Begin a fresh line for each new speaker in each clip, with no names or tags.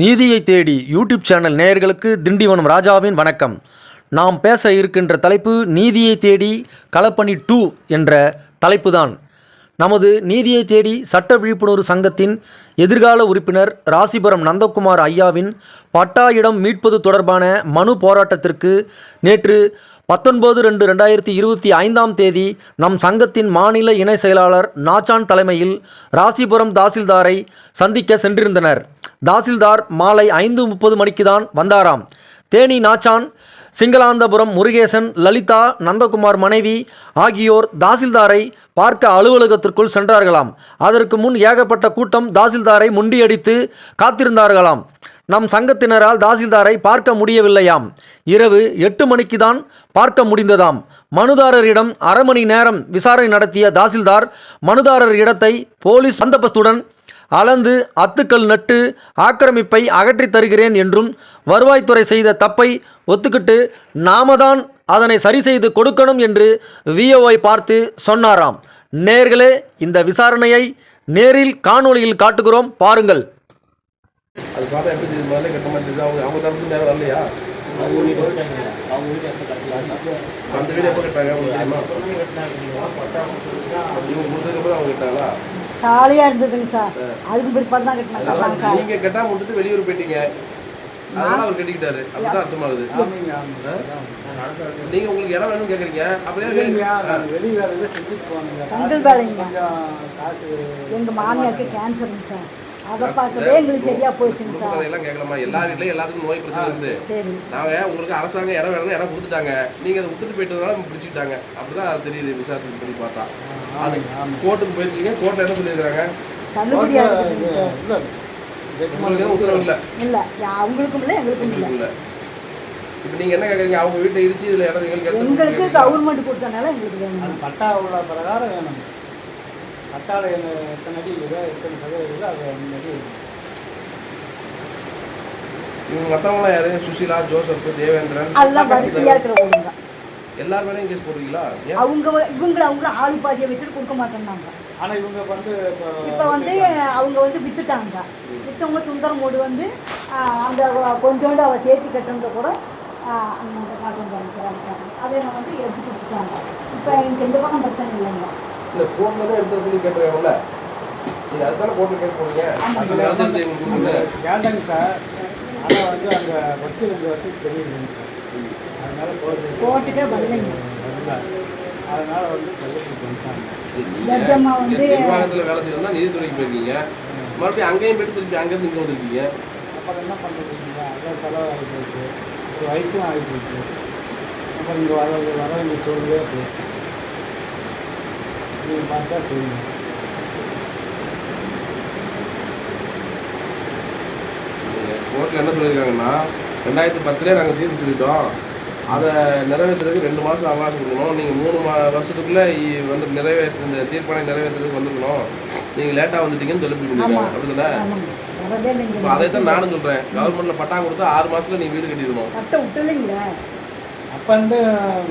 நீதியை தேடி YouTube channel நேயர்களுக்கு திண்டிவனம் ராஜாவின் வணக்கம். நாம் பேச இருக்கின்ற தலைப்பு நீதியை தேடி களப்பணி டூ என்ற தலைப்புதான். நமது நீதியை தேடி சட்ட விழிப்புணர்வு சங்கத்தின் எதிர்கால உறுப்பினர் ராசிபுரம் நந்தகுமார் ஐயாவின் பட்டா இடம் மீட்பது தொடர்பான மனு போராட்டத்திற்கு நேற்று பத்தொன்பது ரெண்டு ரெண்டாயிரத்தி இருபத்தி ஐந்தாம் தேதி நம் சங்கத்தின் மாநில இணை செயலாளர் நாச்சான் தலைமையில் ராசிபுரம் தாசில்தாரை சந்திக்க சென்றிருந்தனர். தாசில்தார் மாலை ஐந்து முப்பது மணிக்கு தான் வந்தாராம். தேனி நாச்சான் சிங்களாந்தபுரம் முருகேசன் லலிதா நந்தகுமார் மனைவி ஆகியோர் தாசில்தாரை பார்க்க அலுவலகத்திற்குள் சென்றார்களாம். அதற்கு முன் ஏகப்பட்ட கூட்டம் தாசில்தாரை முண்டியடித்து காத்திருந்தார்களாம். நம் சங்கத்தினரால் தாசில்தாரை பார்க்க முடியவில்லையாம். இரவு எட்டு மணிக்கு தான் பார்க்க முடிந்ததாம். மனுதாரரிடம் அரை மணி நேரம் விசாரணை நடத்திய தாசில்தார் மனுதாரர் இடத்தை போலீஸ் பந்தபஸ்துடன் அளந்து அத்துக்கள் நட்டு ஆக்கிரமிப்பை அகற்றித் தருகிறேன் என்றும் வருவாய்த்துறை செய்த தப்பை ஒத்துக்கிட்டு நாம தான் அதனை சரி செய்து கொடுக்கணும் என்று விஓவை பார்த்து சொன்னாராம். நேர்களே இந்த விசாரணையை நேரில் காணொளியில் காட்டுகிறோம். பாருங்கள்.
அது பார்த்தா எப்படி முதல்ல அவங்க அவங்க தரப்பு நேரம் வரலையா?
அவங்க வீடு கட்டாங்க அவங்க வீடு எப்போ கட்டலாம்
அந்த வீடு எப்போ கட்டாங்க உங்களுக்கு தெரியுமா? இவங்க கொடுத்ததுக்கப்புறம் அவங்க கட்டாங்களா
ஜாலியாக இருந்ததுங்க சார். அதுக்கு பிற்பாடு தான் கட்டினாங்க.
நீங்க கட்டாம விட்டுட்டு வெளியூர் போயிட்டீங்க. அதனால அவர் கட்டிக்கிட்டாரு. அப்படிதான் அர்த்தமாகுது? நீங்க உங்களுக்கு இடம் வேணும்னு கேக்குறீங்க. அப்படியே
தங்கள் வேலைங்க. எங்கள் மாமியாருக்கு கேன்சருங்க சார். அதை பார்க்கவே எங்களுக்கு
கதையெல்லாம் கேட்கலாமா? எல்லா வீட்லயும் எல்லாத்துக்கும் நோய் பிரச்சனை
சரி.
நாங்க உங்களுக்கு அரசாங்கம் இடம் வேணும்னு இடம் கொடுத்துட்டாங்க. நீங்க அதை விட்டுட்டு போயிட்டதுனால பிடிச்சிக்கிட்டாங்க. அப்படிதான் தெரியுது விசாரணை பண்ணி பார்த்தா. அது கோர்ட்டுக்கு போயிருக்கீங்க கோர்ட்ல என்ன சொல்லியிருக்காங்க உங்களுக்கு உத்தரவு இல்லை?
இல்லை அவங்களுக்கும் இல்லை எங்களுக்கும் இல்லை.
இல்ல. இப்போ நீங்க என்ன கேக்குறீங்க? அவங்க வீட்டை இடிச்சு இதுல இடம் எங்களுக்கு.
கவர்மெண்ட் கொடுத்தனால எங்களுக்கு வேணும்.
பட்டா உள்ள பிரகாரம் வேணும் பட்டாவில் எத்தனை அடி இருக்குதோ எத்தனை சதவீதம் இருக்குதோ அது அந்த அடி
இவங்க மத்தவங்க யாரு? சுஷீலா ஜோசப் தேவேந்திரன்
எல்லாம் வரிசையாக இருக்கிற ஊருங்க
எல்லார் மேலேயும் கேஸ் போடுறீங்களா
அவங்க இவங்கள அவங்கள ஆளி பாதியை வச்சுட்டு கொடுக்க மாட்டேன்னாங்க.
ஆனால் இவங்க வந்து இப்போ
வந்து அவங்க வந்து வித்துட்டாங்க. வித்தவங்க சுந்தரம் மூடு வந்து ஆஹ், அந்த கொஞ்சோண்டு அவ சேர்த்தி கட்டுறத கூட ஆஹ், அந்த அதை நான் வந்து எடுத்து கொடுத்துட்டாங்க. இப்போ எனக்கு எந்த பக்கம் பிரச்சனை இல்லைங்க.
இல்ல கோர்ட்ல தான் எடுத்து சொல்லி கேட்டுருக்காங்கல்ல. நீங்க அதுதானே எடுத்து எங்களுக்கு கொடுங்க
கேட்டாங்க சார். ஆனால் வந்து அங்கே வக்கீல் இந்த வக்கீல் சார். அதனால போகிறது
கோர்ட்டுக்கே வரலைங்க.
வரல அதனால வந்து
நிர்வாகத்துல வேலை செய்யணும்னா நீதித்துறைக்கு போயிருக்கீங்க. மறுபடியும் அங்கேயும் போயிட்டு திருப்பி அங்கேருந்து இங்கே வந்திருக்கீங்க.
அப்புறம் என்ன பண்ணுறதுங்க அதான் செலவாகி போயிடுச்சு ஒரு வயசும் ஆகி அப்புறம் இங்கே வர வர வேண்டிய சூழ்நிலையே போயிடுச்சு. நீங்கள் பார்த்தா தெரியும்
கோர்ட்டில் என்ன சொல்லியிருக்காங்கன்னா ரெண்டாயிரத்தி பத்துலேயே நாங்கள் தீர்ப்பு சொல்லிட்டோம். அதை நிறைவேற்றுறதுக்கு ரெண்டு மாதம் அவகாசம் கொடுக்கணும். நீங்கள் மூணு மா வருஷத்துக்குள்ளே வந்து நிறைவேற்று இந்த தீர்ப்பானை நிறைவேற்றுறதுக்கு வந்துருக்கணும். நீங்கள் லேட்டாக வந்துட்டீங்கன்னு சொல்லி பண்ணிருக்காங்க அப்படி தானே?
ஆமாங்க வரவே
இப்போ அதை தான் நானும் சொல்கிறேன் கவர்மெண்ட்டில் பட்டா கொடுத்தா ஆறு மாதத்துல நீ வீடு கட்டிடணும்.
அப்போ வந்து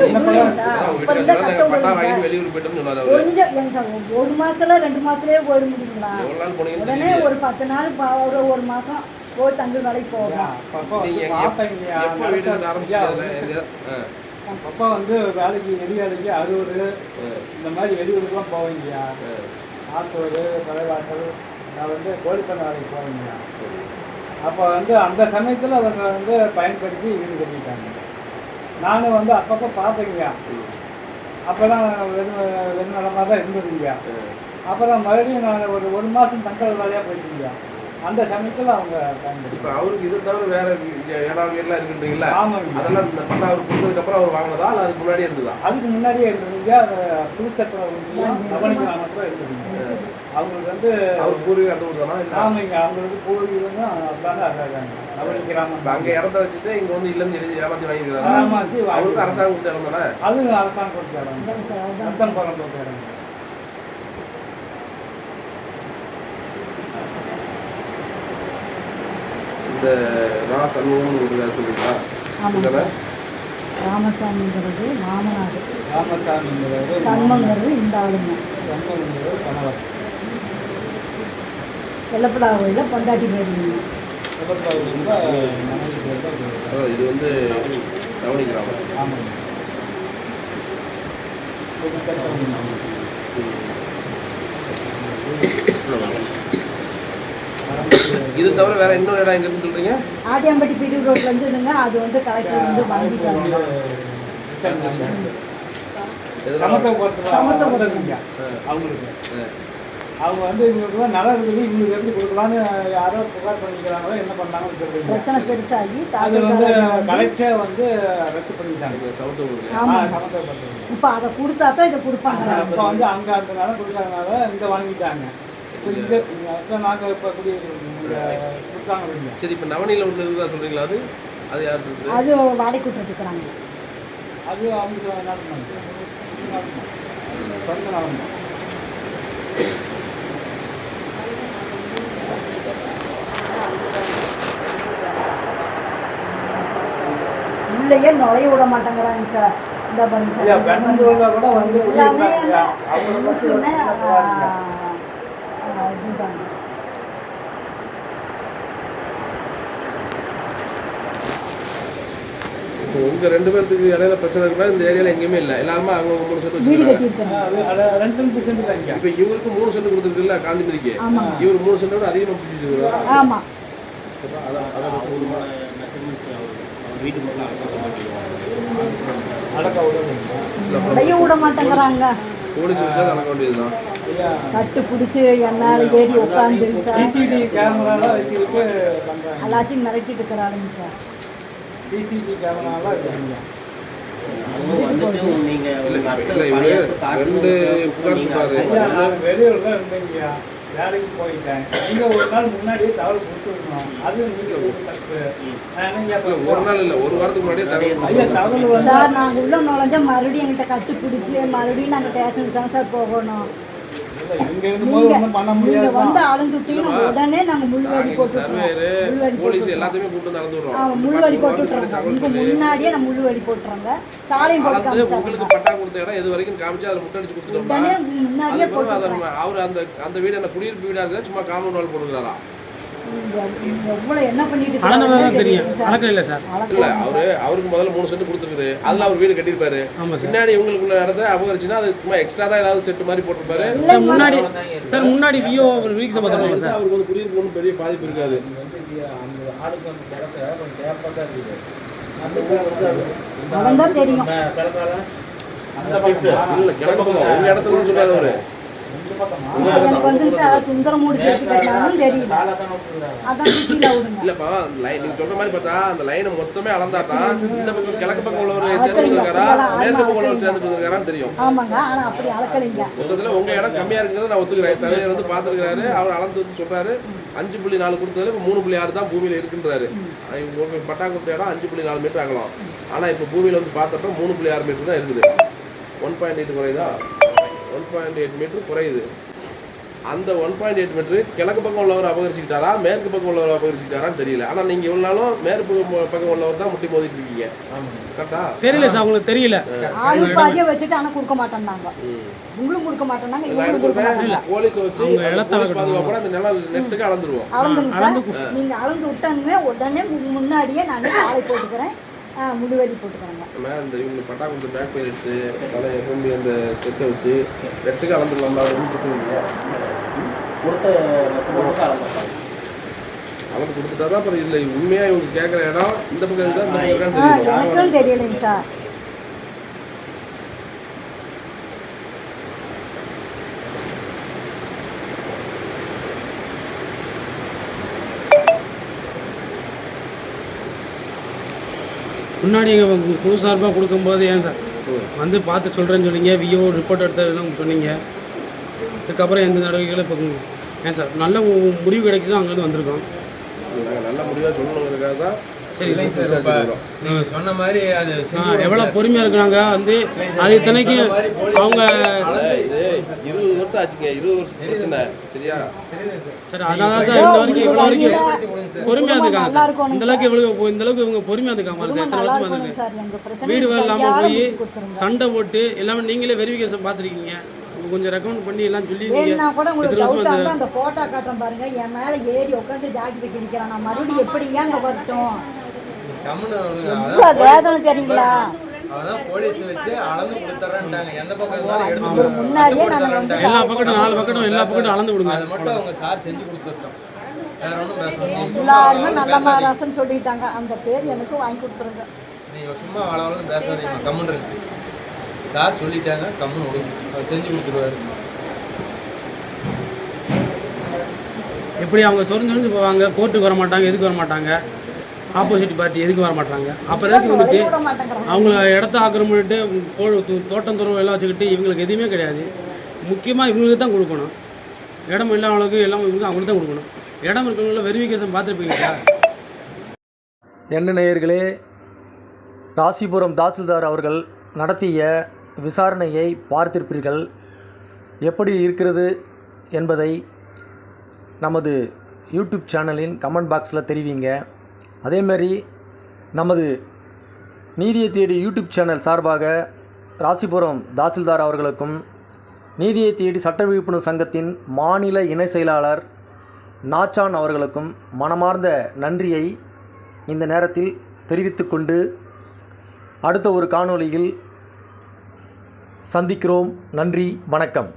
அப்ப ஒரு மாசத்துல ரெண்டு மாசத்துலயே போயிட முடியுங்களா? உடனே ஒரு பத்து நாள் ஒரு ஒரு மாசம் போய் தங்கல் வேலைக்கு போகலாம்
அப்பப்போ வந்து வேலைக்கு வெளி வேலைக்கு அரூர் இந்த மாதிரி வெளியூருக்குலாம் போவீங்கயா. ஆத்தூர் தலைவாசல் நான் வந்து கோழிப்பண்ண வேலைக்கு போவேங்கய்யா. அப்போ வந்து அந்த சமயத்தில் அவங்க வந்து பயன்படுத்தி வீடு கட்டிட்டாங்க. நானும் வந்து அப்பப்போ பார்த்தேங்கய்யா
ம்.
அப்போ தான் நிலமாக தான் இருந்ததுங்கய்யா
ஆ.
அப்புறம் மறுபடியும் நான் ஒரு ஒரு மாதம் தங்கல் வேலையாக போயிட்டுங்கய்யா அந்த சமயத்தில் அவங்க
இப்போ அவருக்கு இதை தவிர வேற இடம் வீடுலாம் இருக்குன்றீங்களா
ஆமாங்க.
அதெல்லாம் இந்த பட்டா அவர் கொடுத்ததுக்கு அவர் வாங்கினதா? இல்லை அதுக்கு முன்னாடியே இருந்ததா?
அதுக்கு முன்னாடியே இருந்ததுங்க. அது புதுச்சத்திரம் கவனிக்க கிராமத்தில் இருந்ததுங்க. அவங்களுக்கு வந்து
அவர் பூர்வீகம் அந்த ஊர் தானா இல்லை.
ஆமாங்க அவங்களுக்கு பூர்வீகம்னா அதாங்க அதாங்க கவனிக்க கிராமம்
அங்கே இடத்த வச்சுட்டு இங்கே வந்து இல்லைன்னு எழுதி ஏமாற்றி வாங்கிக்கிறாரா?
ஏமாத்தி
அவருக்கு
வாங்கி
அரசாங்கம் கொடுத்த இடம் தானே?
அது அரசாங்கம் கொடுத்த இடம். ரத்தம் பணம் கொடுத்த இடம்.
இந்த ரா சண்முகம் ஒரு சொல்லுங்களா
ராமசாமிங்கிறது மாமனார்.
ராமசாமிங்கிறவர்
சண்மங்கிறது இந்த ஆளுங்க.
சண்முகங்கிறவர் கணவர்.
வெள்ளப்படா கோயில பொண்டாட்டி போயிருந்தீங்க
இது.
வந்து தவணி கிராமம்
ஆமாங்க.
இது தவிர வேற இன்னொரு இடம் எங்க இருந்து சொல்றீங்க
ஆட்டியாம்பட்டி பிரிவு ரோட்ல இருந்து இருந்துங்க அது வந்து கலெக்டர் வந்து வாங்கிட்டாங்க.
சமத்துவப்படுத்துவீங்க. அவங்களுக்கு. அவங்க வந்து இவங்களுக்கு நல்லா இருக்குது இவங்களுக்கு எப்படி கொடுக்கலான்னு யாரோ புகார் பண்ணிக்கிறாங்களோ என்ன பண்ணாங்கன்னு
பிரச்சனை பெருசாகி
அது வந்து
தாக்கல் வந்து
கலெக்டரே வந்து ரத்து பண்ணிட்டாங்க.
இப்போ அதை கொடுத்தா தான் இதை கொடுப்பாங்க.
அப்போ வந்து அங்க அந்த நிலம் கொடுக்காதனால இங்க வாங்கிட்டாங்க. இப்போ இங்க இப்போ நாங்க இப்போ குடி கொடுத்தாங்க
சரி இப்ப நவனில ஒண்ணு இருக்குதா சொல்றீங்களா? அது அது யார்
அது வாடகை விட்டுருக்குறாங்க
அது அவங்க சொந்த நலம்
உள்ளேயே நுழைய விட மாட்டேங்கிறாங்க சார் இந்த
கூட வந்து
எல்லாமே.
இப்போ உங்க ரெண்டு பேர்த்துக்கு இடையில பிரச்சனை இருக்கா இந்த ஏரியால எங்கேயுமே இல்ல. எல்லாருமே அவங்க மூணு சென்ட்
வீடு
இப்ப இவருக்கு மூணு சென்ட் கொடுத்துருக்குல்ல காந்திமதிக்கு. இவர் மூணு சென்டோட அதிகமா பிடிச்சிட்டு
நுழைய விட மாட்டேங்கிறாங்க.
போலீஸ் வச்சா நடக்க வேண்டியதுதான்
ஐயா.
கட்டு பிடிச்சி என்னால் ஏறி உட்காந்து
சிசிடிவி கேமராலாம்
எல்லாத்தையும் மிரட்டிட்டு சார்.
சிசிடிவி
இவரு ரெண்டு புகார்
வெளியூர் தான் இருந்தேங்கய்யா. வேலைக்கு போயிட்டேன். நீங்க ஒரு நாள் முன்னாடியே தகவல் கொடுத்துருக்கணும் அது நீங்க ஒரு தப்பு. நான் என்னங்க
இல்ல, ஒரு நாள் இல்ல ஒரு வாரத்துக்கு முன்னாடியே தகவல்
ஐயா. தகவல் வந்து
சார் நாங்கள் உள்ள நுழைஞ்சா மறுபடியும் எங்கிட்ட கட்டு பிடிச்சி மறுபடியும் நாங்கள் ஸ்டேஷனுக்கு தான் சார் போகணும். வந்து அளந்துட்டீங்கன்னா உடனே
நாங்க
போட்டு
சர்வேயரு
முள்ளுவடி
போலீஸ்
போட்டு
எல்லாத்தையுமே கூப்பிட்டு நடந்து விடுறோம்
ஆமாம் முள்ளுவடி போட்டு விட்றாங்க இங்கே முன்னாடியே போட்டுறேங்க. போட்டு
உங்களுக்கு பட்டா கொடுத்த இடம் எது வரைக்கும் காமிச்சு அதை முட்டடிச்சு கொடுத்துட்டோம்னா
உடனே முன்னாடியே போட்டு
அவர் அந்த அந்த வீடு என்ன குடியிருப்பு வீடா இருக்கா சும்மா காமன் வால் போட்டுக்கிறாரா?
தெரியும்
தெரியும். சார்.
அளக்கல இல்லை சார்.
இல்ல அவரு அவருக்கு முதல்ல மூணு சென்ட் கொடுத்துருக்குது. அதுல அவர் வீடு கட்டியிருப்பாரு. பின்னாடி இவங்களுக்குள்ள இடத்த அபகரிச்சுன்னா அது சும்மா எக்ஸ்ட்ரா தான் ஏதாவது செட்டு மாதிரி போட்டிருப்பாரு.
சார் முன்னாடி சார் முன்னாடி வியோ ஒரு வீக் சம்பந்தமாக சார்.
அவருக்கு வந்து குடியிருப்பு ஒன்றும் பெரிய பாதிப்பு இருக்காது.
தான்
அந்த
இல்ல பக்கம் உங்க இடத்துல சொல்றாரு அவரு
எனக்கு வந்து சார் சுந்தரமூடி சேர்த்து கட்டினாலும் தெரியல. அதான் சுற்றில விடுங்க.
இல்லப்பா லைன் நீங்க சொல்ற மாதிரி பார்த்தா அந்த லைனை மொத்தமே அளந்தா தான் இந்த பக்கம் கிழக்கு பக்கம் உள்ளவர் சேர்ந்து இருக்காரா மேற்கு பக்கம் உள்ளவர் சேர்ந்து இருக்காரான்னு தெரியும்.
ஆமாங்க. ஆனால் அப்படி அளக்கலைங்க
மொத்தத்துல உங்க இடம் கம்மியா இருக்குங்கிறத நான் ஒத்துக்கிறேன். சர்வேயர் வந்து பாத்துருக்காரு அவர் அளந்து வந்து சொல்றாரு. அஞ்சு புள்ளி நாலு கொடுத்ததுல இப்ப மூணு புள்ளி ஆறு தான் பூமியில இருக்குன்றாரு. உங்களுக்கு பட்டா கொடுத்த இடம் அஞ்சு புள்ளி நாலு மீட்டர் ஆகலாம் ஆனா இப்ப பூமியில வந்து பார்த்தப்ப மூணு புள்ளி ஆறு மீட்டர் தான் இருக்குது. ஒன் பாயிண்ட் எயிட் குறையுதா? ஒன் பாயிண்ட் எயிட் மீட்டர் குறையுது. அந்த ஒன் பாயிண்ட் எயிட் மீட்டர் கிழக்கு பக்கம் உள்ளவர் அபகரிச்சுக்கிட்டாரா மேற்கு பக்கம் உள்ளவர் அபகரிச்சுக்கிட்டாரான்னு தெரியல. ஆனா நீங்க இவ்வளவு நாளும் மேற்கு பக்கம் பக்கம் உள்ளவர் தான் முட்டி மோதிட்டு இருக்கீங்க. கரெக்டா?
தெரியல சார் அவங்களுக்கு தெரியல.
ஆளு பாதியை வச்சுட்டு ஆனால் கொடுக்க மாட்டேன்னாங்க. உங்களும் கொடுக்க மாட்டேன்னாங்க இவங்களும் கொடுக்க
போலீஸ் வச்சு
அவங்க இடத்த
பாதுகாப்போட அந்த நிலம் நெட்டுக்கு அளந்துருவோம்.
அளந்துங்க நீங்கள் அளந்து விட்டானுமே உடனே முன்னாடியே நான் சாலை போட்டுக்கிறேன். ஆ, முழுவடி போட்டுக்கிறேங்க
இந்த இவங்க பட்டா கொடுத்து பேக் பண்ணி எடுத்து தலை எப்பவுமே அந்த செட்டை வச்சு நெட்டுக்கு அளந்துடலாம் ஒன்றும் பிரச்சனை இல்லையா? அளந்து கொடுத்துட்டா தான் அப்புறம் இல்லை உண்மையாக இவங்க கேட்குற இடம் இந்த பக்கம் இந்த பக்கம்
தெரியலைங்க சார்.
முன்னாடி எங்கள் குழு சார்பாக கொடுக்கும்போது ஏன் சார். வந்து பார்த்து சொல்கிறேன்னு சொன்னீங்க வியோ ரிப்போர்ட் எடுத்ததுலாம் சொன்னீங்க? இதுக்கப்புறம் எந்த நடவடிக்கைகளும் இப்போ ஏன் சார்? நல்ல முடிவு கிடைச்சி தான் அங்கேருந்து வந்திருக்கோம்.
நாங்கள் நல்ல முடிவாக சொல்லணுங்கிறதுக்காக தான்
சரி சார்
சொன்ன மாதிரி அது
எவ்வளோ பொறுமையாக இருக்கிறாங்க? வந்து அது இத்தனைக்கும் அவங்க
இருபது வருஷம் ஆச்சுங்க. இருபது வருஷம் பிரச்சனை. சரியா?
சார் அதனால தான் சார் இந்த வரைக்கும் இவ்வளோ வரைக்கும் பொறுமையாக இருக்காங்க சார். இந்த அளவுக்கு இவ்வளோ இந்த அளவுக்கு இவங்க பொறுமையாக இருக்காங்க சார். எத்தனை வருஷமா இருக்கு? வீடு இல்லாமல் போய் சண்டை போட்டு எல்லாமே நீங்களே வெரிஃபிகேஷன் பார்த்துருக்கீங்க. கொஞ்சம் ரெக்கமெண்ட் பண்ணி எல்லாம் சொல்லி நீங்கள்
வேணும்னா கூட உங்களுக்கு
இத்தனை வருஷமா
டவுட்டாக
அந்த
காட்டுறேன் பாருங்க. என் மேலே ஏறி உட்காந்து ஜாக்கி வைக்க நிற்கிறான் நான் மறுபடியும் எப்படிங்க அங்கே வரட்டும்?
விடுங்க. அதான்
வேதனை தெரியுங்களா?
அவதான் போலீஸ் வச்சு அளந்து கொடுத்துறேன்ட்டாங்க. எந்த பக்கம் இருந்தாலும் எடுத்து
அவர்
கொடுத்து-
முன்னாடியே நான் வந்து.
எல்லா பக்கட்டும் நாலு பக்கட்டும் எல்லா பக்கட்டும் அளந்து கொடுங்க.
அது மட்டும் அவங்க சார் செஞ்சு கொடுத்துட்டோம். வேற ஒன்றும் பேசணும்
எல்லாருமே நல்ல மகாராசன் சொல்லிட்டாங்க. அந்த பேர் எனக்கு வாங்கி கொடுத்துருங்க.
நீங்க சும்மா வளவளன்னு பேசாதீங்க. கம்முன்னு இருக்கு சார் சொல்லிட்டாங்க கம்முன்னு விடுங்க. அவர் செஞ்சு கொடுத்துருவாரு.
எப்படி அவங்க சொரிஞ்சு சொரிஞ்சு போவாங்க? கோர்ட்டுக்கு வர மாட்டாங்க எதுக்கு வர மாட்டாங்க? ஆப்போசிட் பார்ட்டி எதுக்கு வர மாட்டாங்க அப்புறம் எதுக்கு வந்துட்டு
விட மாட்டேங்கிறாங்க.
அவங்க இடத்த ஆக்கிரமிட்டு போ தோ- தோட்டம் துறவு எல்லாம் வச்சுக்கிட்டு இவங்களுக்கு எதுவுமே கிடையாது. முக்கியமாக இவங்களுக்கு தான் கொடுக்கணும். இடம் இல்லாதவங்களுக்கு எல்லாம் இவங்களுக்கு அவங்களுக்கு தான் கொடுக்கணும். இடம் இருக்கவங்கள வெரிஃபிகேஷன் பார்த்துருப்பீங்களா?
என்ன நேயர்களே ராசிபுரம் தாசில்தார் அவர்கள் நடத்திய விசாரணையை பார்த்திருப்பீர்கள். எப்படி இருக்கிறது என்பதை நமது யூடியூப் சேனலின் கமெண்ட் பாக்ஸில் தெரிவிங்க. அதேமாரி நமது நீதியை தேடி யூடியூப் சேனல் சார்பாக ராசிபுரம் தாசில்தார் அவர்களுக்கும் நீதியை தேடி சட்ட விழிப்புணர்வு சங்கத்தின் மாநில இணை செயலாளர் நாச்சான் அவர்களுக்கும் மனமார்ந்த நன்றியை இந்த நேரத்தில் தெரிவித்துக்கொண்டு அடுத்த ஒரு காணொளியில் சந்திக்கிறோம். நன்றி வணக்கம்.